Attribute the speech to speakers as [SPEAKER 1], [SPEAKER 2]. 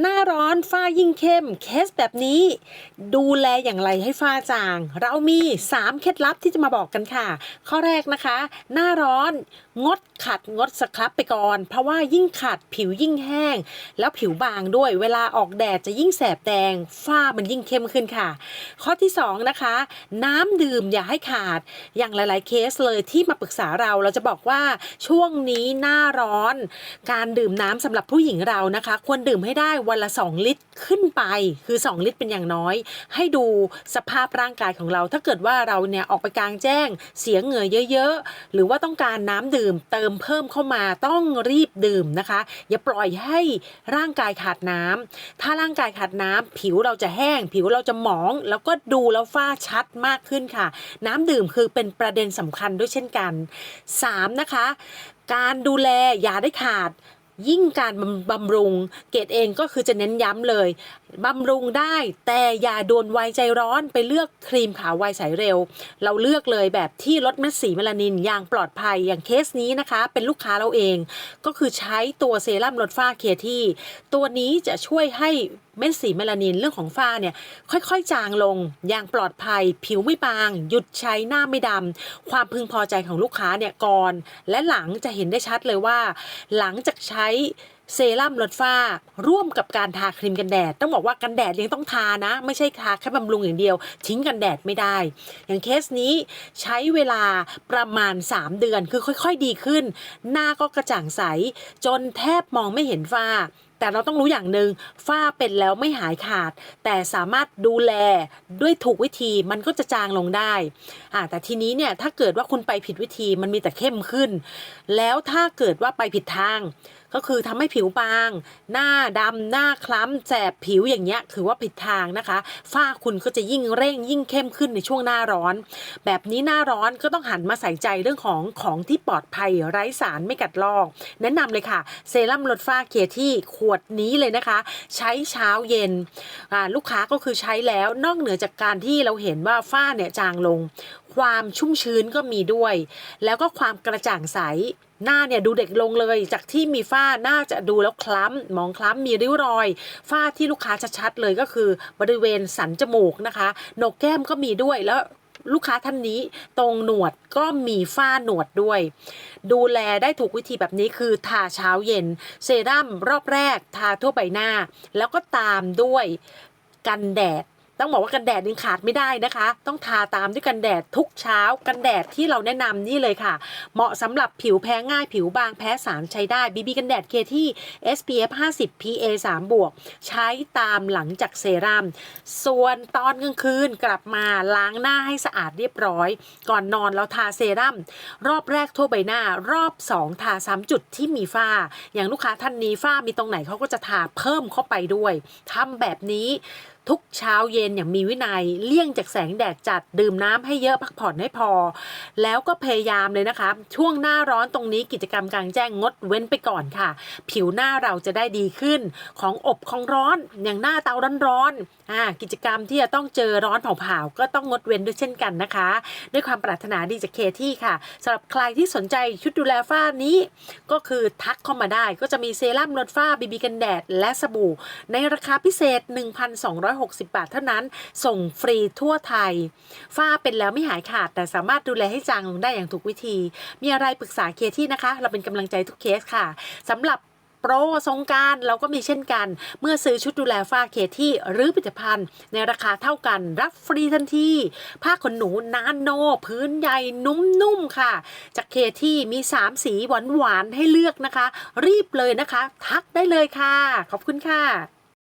[SPEAKER 1] หน้าร้อนฝ้ายิ่งเข้ม เคสแบบนี้ ดูแลอย่างไรให้ฝ้าจาง เรามี 3 เคล็ดลับที่จะมาบอกกันค่ะ ข้อแรกนะคะ หน้าร้อนงดขัดงดสครับไปก่อน เพราะว่ายิ่งขัดผิวยิ่งแห้ง แล้วผิวบางด้วย เวลาออกแดดจะยิ่งแสบแดง ฝ้ามันยิ่งเข้มขึ้นค่ะ ข้อที่ 2 นะคะ น้ำดื่มอย่าให้ขาดอย่างหลาย ๆ เคสเลยที่มาปรึกษาเราเราจะบอกว่าช่วงนี้หน้าร้อน การดื่มน้ำสำหรับผู้หญิงเรานะคะ ควรดื่มให้ได้วันละ 2 ลิตรขึ้นไป คือ 2 ลิตรเป็นอย่างน้อย ให้ดูสภาพร่างกายของเรา ถ้าเกิดว่าเราเนี่ยออกไปกลางแจ้ง เสียเหงื่อเยอะ ๆ หรือว่าต้องการน้ำดื่มเติมเพิ่มเข้ามาต้องรีบดื่มนะคะ อย่าปล่อยให้ร่างกายขาดน้ำถ้าร่างกายขาดน้ำผิวเราจะแห้ง ผิวเราจะหมอง แล้วก็ดูแล้วฝ้าชัดมากขึ้นค่ะ น้ำดื่มคือเป็นประเด็นสำคัญด้วยเช่นกัน 3. นะคะการดูแลอย่าได้ขาด ยิ่งการบำบำรุงเกดเองก็คือจะเน้นย้ำเลยบำรุงได้แต่อย่าโดนไวใจร้อนไปเลือกครีมขาวไวใสเร็ว เราเลือกเลยแบบที่ลดเม็ดสีเมลานินอย่างปลอดภัยอย่างเคสนี้นะคะ เป็นลูกค้าเราเอง ก็คือใช้ตัวเซรั่มลดฝ้าเคที่ ตัวนี้จะช่วยให้เม็ดสีเมลานินเรื่องของฝ้าเนี่ยค่อยๆ จางลงอย่างปลอดภัย ผิวไม่บาง หยุดใช้หน้าไม่ดำความพึงพอใจของลูกค้าเนี่ยก่อน และหลังจะเห็นได้ชัดเลยว่า หลังจากใช้เซรั่มลดฝ้า ร่วมกับการทาครีมกันแดด ต้องบอกว่ากันแดดยังต้องทานะ ไม่ใช่ทาแค่บำรุงอย่างเดียว ทิ้งกันแดดไม่ได้ อย่างเคสนี้ใช้เวลาประมาณ 3 เดือนคือค่อย ๆ ดีขึ้น หน้าก็กระจ่างใส จนแทบมองไม่เห็นฝ้า แต่เราต้องรู้อย่างหนึ่งฝ้าเป็นแล้วไม่หายขาด แต่สามารถดูแลด้วยถูกวิธีมันก็จะจางลงได้อ่าแต่ทีนี้เนี่ยถ้าเกิดว่าคุณไปผิดวิธีมันมีแต่เข้มขึ้น แล้วถ้าเกิดว่าไปผิดทาง ก็คือทำให้ผิวบาง หน้าดำหน้าคล้ำแสบผิวอย่างเงี้ยถือว่าผิดทางนะคะฝ้าคุณก็จะยิ่งเร่งยิ่งเข้มขึ้นในช่วงหน้าร้อน แบบนี้หน้าร้อนก็ต้องหันมาใส่ใจเรื่องของของที่ปลอดภัยไร้สารไม่กัดลอก แนะนำเลยค่ะ เซรั่มลดฝ้าเคียที่ขวดนี้เลยนะคะ ใช้เช้าเย็นลูกค้าก็คือใช้แล้วนอกเหนือจากการที่เราเห็นว่าฝ้าเนี่ยจางลง ความชุ่มชื้นก็มีด้วย แล้วก็ความกระจ่างใส หน้าเนี่ยดูเด็กลงเลย จากที่มีฝ้าหน้าจะดูแล้วคล้ำมองคล้ำมีริ้วรอย ฝ้าที่ลูกค้าชัดๆเลยก็คือบริเวณสันจมูกนะคะโหนกแก้มก็มีด้วยแล้วลูกค้าท่านนี้ตรงหนวดก็มีฝ้าหนวดด้วย ดูแลได้ถูกวิธีแบบนี้คือทาเช้าเย็น เซรั่มรอบแรก ทาทั่วใบหน้า แล้วก็ตามด้วยกันแดด ต้องบอกว่ากันแดดยังขาดไม่ได้นะคะ ต้องทาตามด้วยกันแดดทุกเช้า กันแดดที่เราแนะนำนี่เลยค่ะ เหมาะสำหรับผิวแพ้ง่ายผิวบางแพ้สารใช้ได้ BB กันแดดเคที่ SPF 50 PA 3บวกใช้ตามหลังจากเซรั่มส่วนตอนกลางคืนกลับมาล้างหน้าให้สะอาดเรียบร้อย ก่อนนอนเราทาเซรั่มรอบแรกทั่วใบหน้ารอบ 2 ทาซ้ำจุดที่มีฝ้า อย่างลูกค้าท่านนี้ฝ้ามีตรงไหนเขาก็จะทาเพิ่มเข้าไปด้วยทำแบบนี้ ทุกเช้าเย็นอย่างมีวินัย เลี่ยงจากแสงแดดจัดดื่มน้ำให้เยอะพักผ่อนให้พอ แล้วก็พยายามเลยนะคะ ช่วงหน้าร้อนตรงนี้กิจกรรมกลางแจ้งงดเว้นไปก่อนค่ะ ผิวหน้าเราจะได้ดีขึ้น ของอบของร้อนอย่างหน้าเตาร้อนๆอ่ากิจกรรมที่จะต้องเจอร้อนเผาๆก็ต้องงดเว้นด้วยเช่นกันนะคะ ด้วยความปรารถนาดีจากเคที่ค่ะสำหรับใครที่สนใจชุดดูแลฝ้านี้ ก็คือทักเข้ามาได้ก็จะมีเซรั่มลดฝ้าบีบีกันแดดและสบู่ ในราคาพิเศษ160 บาทเท่านั้น ส่งฟรีทั่วไทย ฝ้าเป็นแล้วไม่หายขาด แต่สามารถดูแลให้จางลงได้อย่างถูกวิธี มีอะไรปรึกษาเคที่นะคะ เราเป็นกำลังใจทุกเคสค่ะสำหรับโปรสงการเราก็มีเช่นกัน เมื่อซื้อชุดดูแลฝ้าเคที่ หรือผลิตภัณฑ์ ในราคาเท่ากัน รับฟรีทันทีผ้าขนหนูนานโน พื้นใยนุ่มๆค่ะ จากเคที่มี 3 สีหวานๆให้เลือกนะคะ รีบเลยนะคะ ทักได้เลยค่ะ ขอบคุณค่ะ